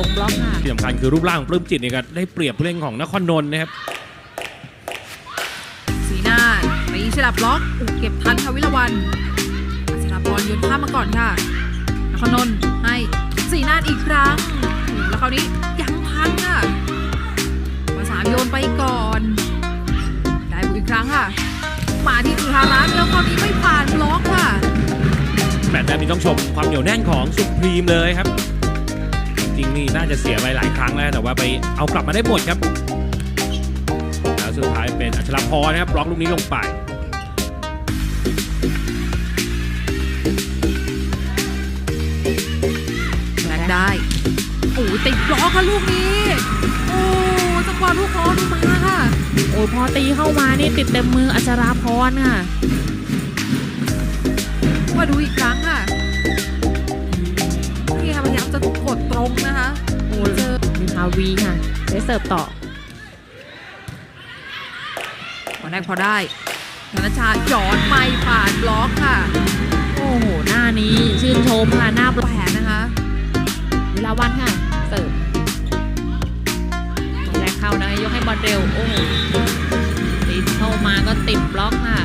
ลงบล็อกค่ะที่สำคัญคือรูปร่างของปลื้มจิตเนี่ยก็ได้เปรียบผู้เล่นของนครนนท์นะครับสีหน้าตีฉลับบล็อกโอ้เก็บทันค่ะวิลาวันอัศราพรโยนข้ามมาก่อนค่ะนครนนท์ให้สีหน้าอีกครั้งโอ้แล้วคราวนี้ยังพันค่ะมาสามโยนไปก่อน ได้บุกอีกครั้งค่ะมาที่สุธารัตน์แล้วคราวนี้ไม่ผ่านบล็อกค่ะแมตช์แบบนี้ต้องชมความเหนียวแน่นของสุพรีมเลยครับจ ริงๆนี่น่าจะเสียไปหลายครั้งแล้ว แต่ว่าไปเอากลับมาได้หมดครับ แล้วสุดท้ายเป็นอัชรพรนะครับบล็อกลูกนี้ลงไปแบกได้โอ้ยติดบล็อกค่ะลูกนี้ โอ้จังหวะลูกคอดูมาค่ะ โอ้ยพอตีเข้ามานี่ติดเต็มมืออัชราพรค่ะมาดูอีกครั้งค่ะ กดตรงนะคะโอ้ยเจอมีพาวีค่ะได้เสิร์ฟต่อวันแรกพอได้ธนชาหยอดไม่ผ่านบล็อกค่ะ โอ้โห หน้านี้ชื่นชมค่ะ หน้าแปดนะคะเวลาวันค่ะ เสิร์ฟแรกเข้านะ ยกให้บอลเร็ว โอ้โหติดเข้ามาก็ติดบล็อกค่ะ